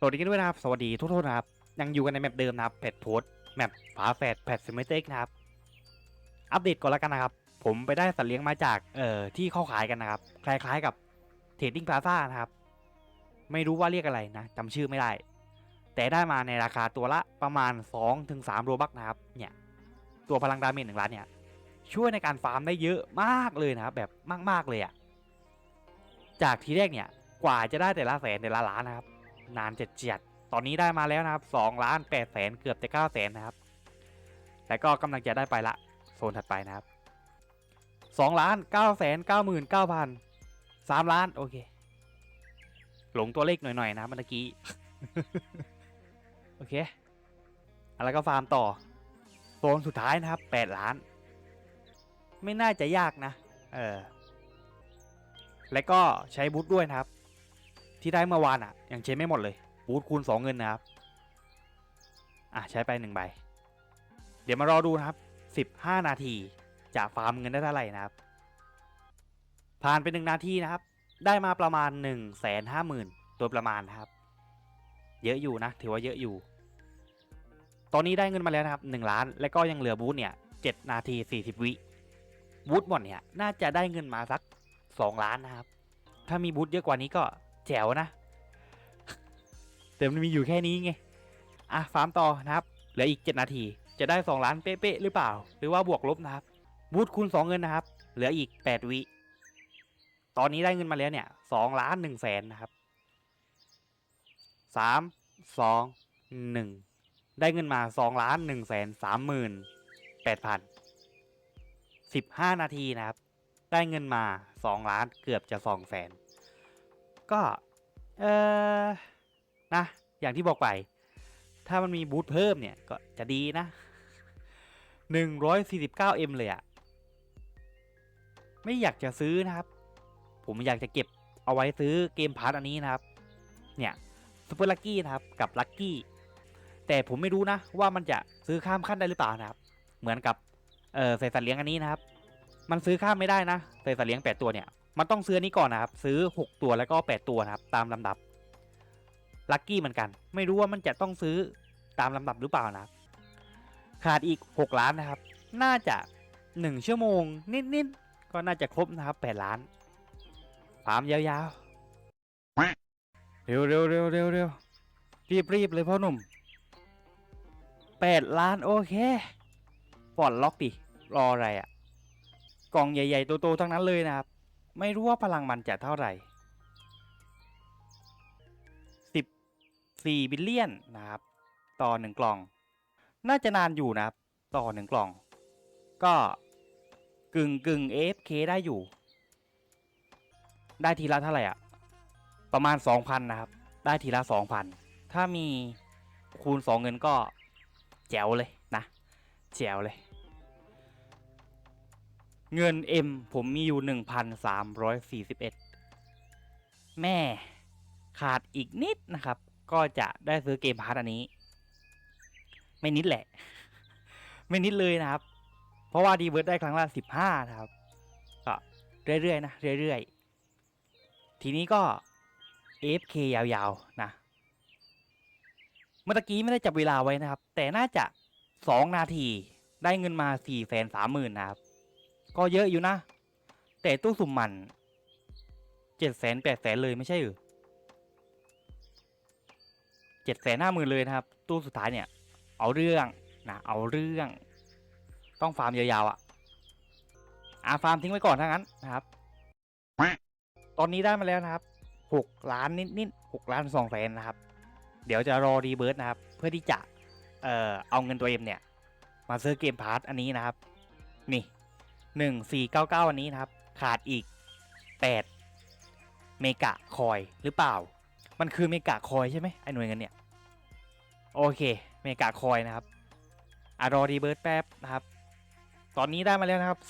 สวัสดีกันด้วยนะครับ สวัสดีทุกท่านนะครับ ยังอยู่กันในแมปเดิมนะครับแพทโพสแมปฝาแฝดแพทซิมเต็กนะครับ อัปเดตก่อนแล้วกันนะครับ ผมไปได้สัตว์เลี้ยงมาจากเอ่อที่เข้าขายกันนะครับ คล้ายๆกับเทรดดิ้งพลาซ่านะครับ ไม่รู้ว่าเรียกอะไรนะจำชื่อไม่ได้ แต่ได้มาในราคาตัวละประมาณ 2-3โรบักนะครับ เนี่ย ตัวพลังดาเมจหนึ่งล้านเนี่ย ช่วยในการฟาร์มได้เยอะมากเลยนะครับ แบบมากๆเลยอะจากทีแรกเนี่ย กว่าจะได้แต่ละแสนแต่ละล้านนะครับ นานเจ็ดเจียด ตอนนี้ได้มาแล้วนะครับสองล้านแปดแสนเกือบจะเก้าแสนนะครับ แล้วก็กำลังจะได้ไปละโซนถัดไปนะครับสองล้านเก้าแสนเก้าหมื่นเก้าพันสามล้านโอเค หลงตัวเลขหน่อยๆนะเมื่อกี้ โอเคอะแล้วก็ฟาร์มต่อ โซนสุดท้ายนะครับแปดล้าน ไม่น่าจะยากนะ เออ และก็ใช้บูทด้วยนะครับ ที่ได้เมื่อวานอะยังใช้ไม่หมดเลยบูทคูณ 2 เงินนะครับ อะใช้ไป1ใบ เดี๋ยวมารอดูนะครับ 15 นาทีจะฟาร์มเงินได้เท่าไหร่นะครับ ผ่านไป 1 นาทีนะครับ ได้มาประมาณ 1 5 0 0 0 0โดยประมาณนะครับ เยอะอยู่นะ ถือว่าเยอะอยู่ ตอนนี้ได้เงินมาแล้วนะครับ 1 ล้าน และก็ยังเหลือบูทเนี่ย 7 นาที 40 วิบูทหมดเนี่ยน่าจะได้เงินมาสัก 2 ล้านนะครับ ถ้ามีบูทเยอะกว่านี้ก็ แจ๋วนะ แต่มันมีอยู่แค่นี้ไง อะฟาร์มต่อนะครับ เหลืออีก 7 นาที จะได้ 2 ล้านเป๊ะๆหรือเปล่า หรือว่าบวกลบนะครับ บูทคูณ2เงินนะครับ เหลืออีก 8 วิ ตอนนี้ได้เงินมาแล้วเนี่ย2ล้าน1แสนนะครับ3 2 1ได้เงินมา2ล้าน1แสน3หมื่น8พัน15นาทีนะครับ ได้เงินมา2ล้านเกือบจะ2แสน ก็เออนะอย่างที่บอกไป ถ้ามันมีบูทเพิ่มเนี่ยก็จะดีนะ 149M เลยอะไม่อยากจะซื้อนะครับ ผมอยากจะเก็บเอาไว้ซื้อเกมพาร์ตอันนี้นะครับ เนี่ยซูเปอร์ลักกี้นะครับกับลักกี้แต่ผมไม่รู้นะว่ามันจะซื้อข้ามขั้นได้หรือเปล่านะครับ เหมือนกับเออใส่สัตว์เลี้ยงอันนี้นะครับ มันซื้อข้ามไม่ได้นะใส่สัตว์เลี้ยง8ตัวเนี่ย มันต้องซื้อนี้ก่อนนะครับ ซื้อ 6 ตัวแล้วก็ 8 ตัวนะครับ ตามลำดับลัคกี้เหมือนกัน ไม่รู้ว่ามันจะต้องซื้อตามลำดับหรือเปล่านะครับ ขาดอีก 6 ล้านนะครับ น่าจะ 1 ชั่วโมง นิดๆก็น่าจะครบนะครับ 8 ล้านฟาร์มยาวๆเร็วเร็วเร็วเร็วเร็วรีบรีบเลยพ่อหนุ่ม 8 ล้านโอเคปลดล็อกดิรออะไรอะ่ะกล่องใหญ่ ๆ โตๆทั้งนั้นเลยนะครับ ไม่รู้ว่าพลังมันจะเท่าไหร่ 14 บิลเลียนนะครับ ต่อหนึ่งกล่อง น่าจะนานอยู่นะครับ ต่อหนึ่งกล่อง ก็กึ่งกึ่ง AFK ได้อยู่ ได้ทีละเท่าไหร่อะประมาณ 2,000 นะครับ ได้ทีละ 2,000 ถ้ามีคูณ 2 เงินก็แจ๋วเลยนะ แจ๋วเลย เงิน M ผมมีอยู่ 1,341 แม่ขาดอีกนิดนะครับ ก็จะได้ซื้อเกมพาร์ตอันนี้ ไม่นิดแหละ ไม่นิดเลยนะครับ เพราะว่าดีเวิร์ดได้ครั้งละ 15 นะครับ ก็เรื่อยๆนะ เรื่อยๆ ทีนี้ก็ AFK ยาวๆ นะ เมื่อกี้ไม่ได้จับเวลาไว้นะครับ แต่น่าจะ 2 นาทีได้เงินมา4 3 0 0 0 0นะครับ ก็เยอะอยู่นะ แต่ตู้สุ่มมันเจ็ดแสนแปดแสนเลยไม่ใช่หรือเจ็ดแสนห้าหมื่นเลยนะครับ ตู้สุดท้ายเนี่ย เอาเรื่องนะเอาเรื่อง ต้องฟาร์มยาวๆอะ่ะอาฟาร์มทิ้งไว้ก่อนถ้างั้นนะครับ ตอนนี้ได้มาแล้วนะครับหกล้านนิดๆหกล้านสองแสนนะครับ เดี๋ยวจะรอรีเบิร์ตนะครับ เพื่อที่จะเอ่อเอาเงินตัวเอ็มเนี่ย มาซื้อเกมพาร์ทอันนี้นะครับ นี่ หนึ่งสี่เก้าเก้าอันนี้นะครับ ขาดอีกแปดเมกะคอยหรือเปล่า มันคือเมกะคอยใช่ไหมไอหน่วยเงินเนี่ย โอเค เมกะคอยนะครับอารอดีเบิร์ดแป๊บนะครับ ตอนนี้ได้มาแล้วนะครับ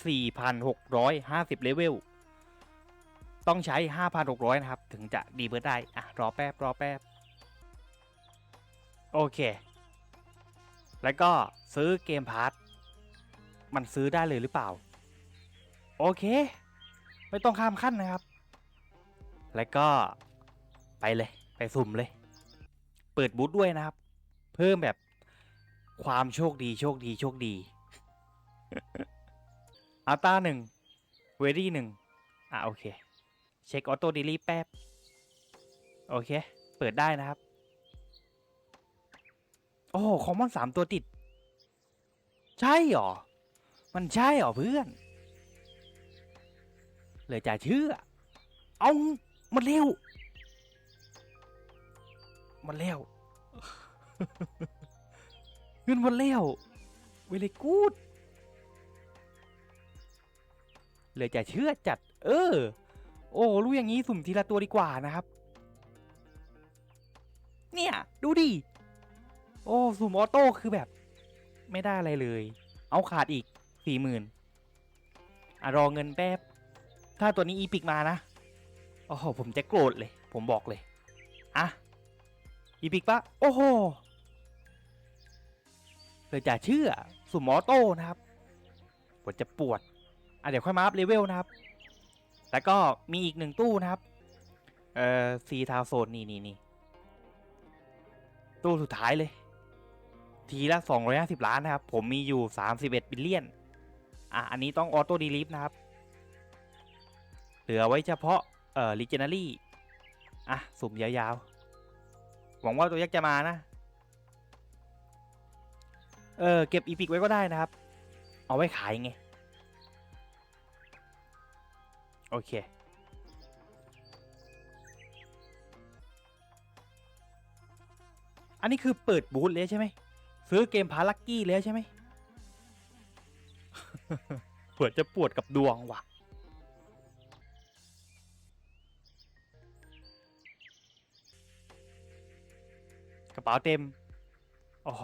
4,650 เลเวล ต้องใช้ 5,600 นะครับ ถึงจะดีเบิร์ดได้ อะ รอแป๊บ รอแป๊บ โอเค แล้วก็ซื้อเกมพาร์ทมันซื้อได้เลยหรือเปล่า โอเค ไม่ต้องข้ามขั้นนะครับ แล้วก็ไปเลย ไปสุ่มเลย เปิดบูธด้วยนะครับ เพิ่มแบบความโชคดีโชคดีโชคดีอัลต้าหนึ่งเวรี่หนึ่งอะโอเค เช็คออโต้ดีลีแป๊บ โอเค เปิดได้นะครับ โอ้คอมมอนสามตัวติด ใช่หรอ มันใช่หรอเพื่อน เลยจะเชื่อ เอามันเร็ว มันเร็วเงินมันเร็วเวลกูดเลยจะเชื่อจัด เออ โอ้รู้อย่างนี้สุ่มทีละตัวดีกว่านะครับ เนี่ย ดูดิ โอ้ สุ่มออโต้คือแบบ ไม่ได้อะไรเลย เอาขาดอีกสี่หมื่นอะ รอเงินแป๊บ ถ้าตัวนี้อีพิกมานะโอ้โหผมจะโกรธเลย ผมบอกเลยอะอีพิกปะโอ้โหเลยจะเชื่อสุ่มออโต้นะครับปวดจะปวดอะเดี๋ยวค่อยมาอัพเลเวลนะครับ แล้วก็มีอีกหนึ่งตู้นะครับ เอ่อซีทาวโซนนี่นี่นี่ตู้สุดท้ายเลย ทีละ 250 ล้านนะครับ ผมมีอยู่ 31 บิลเลียน อะ อันนี้ต้องออโต้ดีลิฟนะครับ เหลือไว้เฉพาะ เอ่อ l ิเ n น r รี่ อะ สุ่มยาวๆ หวังว่าตัวยักษ์จะมานะ เออ เก็บอีพิกไว้ก็ได้นะครับ เอาไว้ขายไง โอเค อันนี้คือเปิดบูธเลยใช่ไหม ซื้อเกมพาลักกี้แล้วใช่ไหมเผื่อจะปวดกับดวงว่ะ ระเป๋าเต็มอ๋อ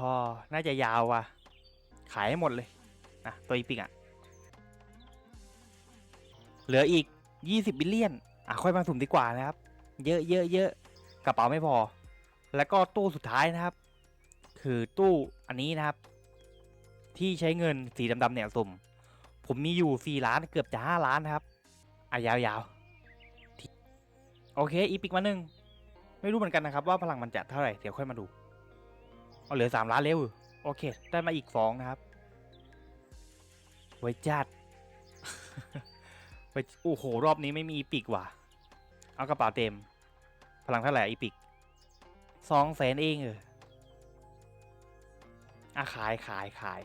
น่าจะยาวว่ะ ขายให้หมดเลยนะตัวอีปิกอะเหลืออีก 20บิลเลียน อะ ค่อยมาสุ่มดีกว่านะครับ เยอะเยอะเยอะกระเป๋าไม่พอ แล้วก็ตู้สุดท้ายนะครับ คือตู้อันนี้นะครับ ที่ใช้เงินสีดำๆเนี่ยสุ่ม ผมมีอยู่ 4 ล้านเกือบจะ 5 ล้านนะครับ อะ ยาวๆ โอเค อีพิกมาหนึ่ง ไม่รู้เหมือนกันนะครับว่าพลังมันจะเท่าไหร่เดี๋ยวค่อยมาดูเอาเหลือ 3 ล้านเร็วโอเค ได้มาอีกฟองนะครับ ไว้จัดไปโอ้โห รอบนี้ไม่มีอีพิกว่ะ เอากระเป๋าเต็ม พลังเท่าไหร่อีพิกสองแสนเองเอออะขายขายขาย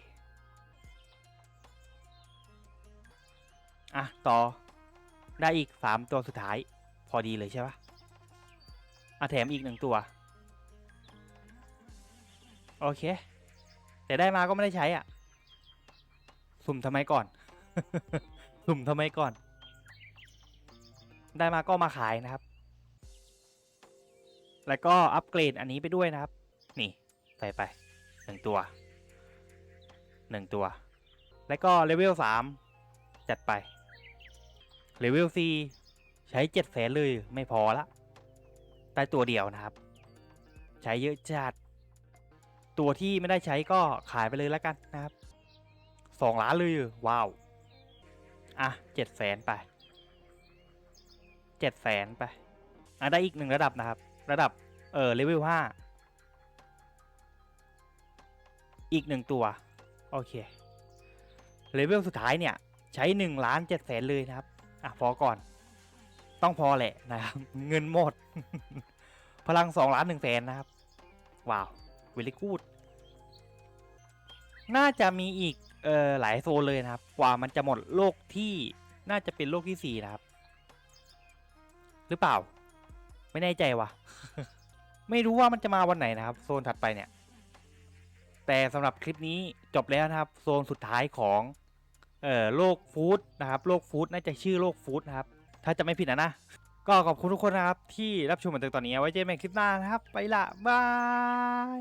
อะ ต่อได้อีกสามตัวสุดท้าย พอดีเลยใช่ปะ อะแถมอีกหนึ่งตัว โอเค แต่ได้มาก็ไม่ได้ใช้อะ สุ่มทำไมก่อน สุ่มทำไมก่อน ได้มาก็มาขายนะครับ แล้วก็อัปเกรดอันนี้ไปด้วยนะครับ นี่ใส่ไปหนึ่งตัวหนึ่งตัว แล้วก็เลเวลสามจัดไปเลเวลสี่ใช้เจ็ดแสนเลยไม่พอละ ได้ตัวเดียวนะครับ ใช้เยอะจัด ตัวที่ไม่ได้ใช้ก็ขายไปเลยแล้วกันนะครับสองล้านเลยว้าว อะเจ็ดแสนไปเจ็ดแสนไป อะได้อีกหนึ่งระดับนะครับ ระดับเออเลเวลห้าอีกหนึ่งตัว โอเคเลเวลสุดท้ายเนี่ย ใช้หนึ่งล้านเจ็ดแสนเลยนะครับ อะพอก่อน ต้องพอแหละนะครับ เงินหมด พลังสองล้านหนึ่งแสนนะครับ ว้าวเวลิกูดน่าจะมีอีกเออหลายโซนเลยนะครับ กว่ามันจะหมดโลกที่น่าจะเป็นโลกที่สี่นะครับ หรือเปล่า ไม่แน่ใจว่ะ ไม่รู้ว่ามันจะมาวันไหนนะครับ โซนถัดไปเนี่ย แต่สำหรับคลิปนี้จบแล้วนะครับ โซนสุดท้ายของเอ่อโลกฟู้ดนะครับ โลกฟู้ดน่าจะชื่อโลกฟู้ดนะครับ ถ้าจะไม่ผิดนะนะ ก็ขอบคุณทุกคนนะครับ ที่รับชมมาถึงตอนนี้ไว้เจอกันใหม่คลิปหน้านะครับ ไปละบาย